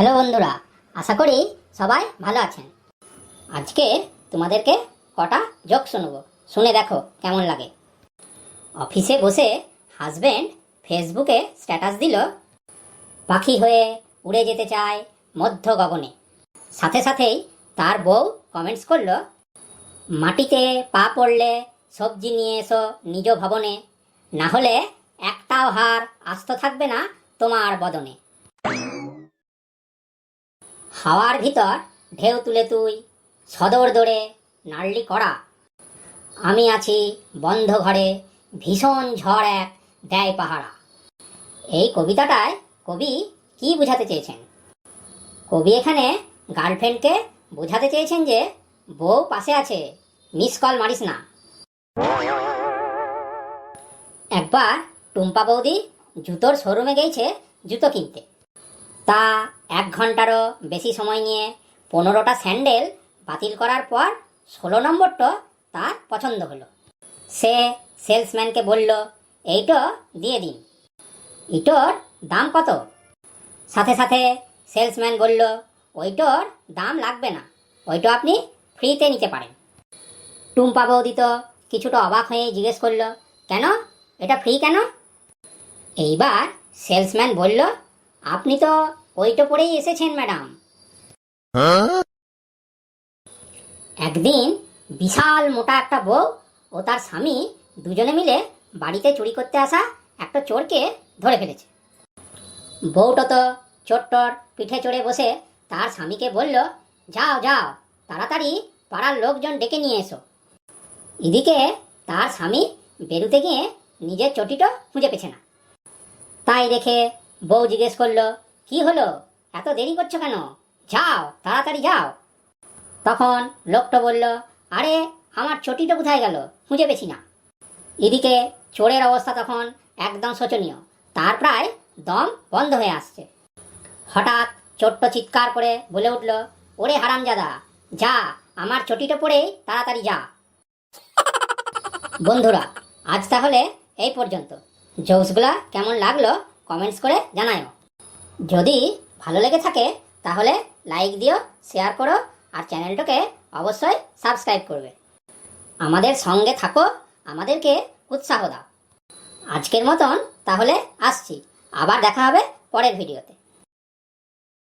Hello বন্ধুরা, আশা করি সবাই ভালো আছেন। আজকে তোমাদেরকে কটা জোক শুনব। শুনে দেখো কেমন লাগে। অফিসে বসে হাজবেন্ড ফেসবুকে স্ট্যাটাস দিল, পাখি হয়ে উড়ে যেতে চায় মধ্য গগনে। সাথে সাথেই তার বউ কমেন্টস করল, মাটিতে পা পড়লে সবজি নিয়ে এসো নিজ ভবনে, না হলে একটাও হার আস্ত থাকবে না তোমার বদনে। হাওয়ার ভিতর ঢেউ তুলে তুই, সদর দৌড়ে নাড়লি করা আমি আছি বন্ধ ঘরে, ভীষণ ঝড় এক দেয় পাহারা। এই কবিতাটায় কবি কি বোঝাতে চেয়েছেন? কবি এখানে গার্লফ্রেন্ডকে বোঝাতে চেয়েছেন যে, বউ পাশে আছে, মিস কল মারিস না। একবার টুম্পা বৌদি জুতোর শোরুমে গিয়েছে জুতো কিনতে। তা এক ঘন্টারও বেশি সময় নিয়ে পনেরোটা স্যান্ডেল বাতিল করার পর ষোলো নম্বরটা তার পছন্দ হলো। সে সেলসম্যানকে বলল, এইটো দিয়ে দিন। ইটোর দাম কত? সাথে সাথে সেলসম্যান বলল, ওইটোর দাম লাগবে না। ওইটো আপনি ফ্রিতে নিতে পারেন। টুম্পা বৌদি তো কিছুটা অবাক হয়ে জিজ্ঞেস করল, কেন? এটা ফ্রি কেন? এইবার সেলসম্যান বলল, আপনি তো ওইটো পড়েই এসেছেন, ম্যাডাম। একদিন বিশাল মোটা একটা বউ ও তার স্বামী দুজনে মিলে বাড়িতে চুরি করতে আসা একটা চোরকে ধরে ফেলেছে। বউটা তো চোরটর পিঠে চড়ে বসে তার স্বামীকে বলল, যাও যাও, তাড়াতাড়ি পাড়ার লোকজন ডেকে নিয়ে এসো। এদিকে তার স্বামী বেরুতে গিয়ে নিজের চটিটা খুঁজে পেছে না। তাই দেখে বউ জিজ্ঞেস করল কি হলো? এত দেরি করছ কেন? যাও, তাড়াতাড়ি যাও। তখন লোকটা বলল, আরে, আমার চটিটা কোথায় গেল? খুঁজে পেছি না। এদিকে চোরের অবস্থা তখন একদম শোচনীয়। তার প্রায় দম বন্ধ হয়ে আসছে। হঠাৎ চোট্ট চিৎকার করে বলে উঠল, ওরে হারামজাদা, যা, আমার চটিটা পরেই তাড়াতাড়ি যা। বন্ধুরা, আজ তাহলে এই পর্যন্ত। জোকসগুলা কেমন লাগল কমেন্টস করে জানাও যদি ভালো লেগে থাকে, তাহলে লাইক দিও শেয়ার করো, আর চ্যানেলটাকে অবশ্যই সাবস্ক্রাইব করবে। আমাদের সঙ্গে থাকো, আমাদেরকে উৎসাহ দাও। আজকের মতন তাহলে আসছি। আবার দেখা হবে পরের ভিডিওতে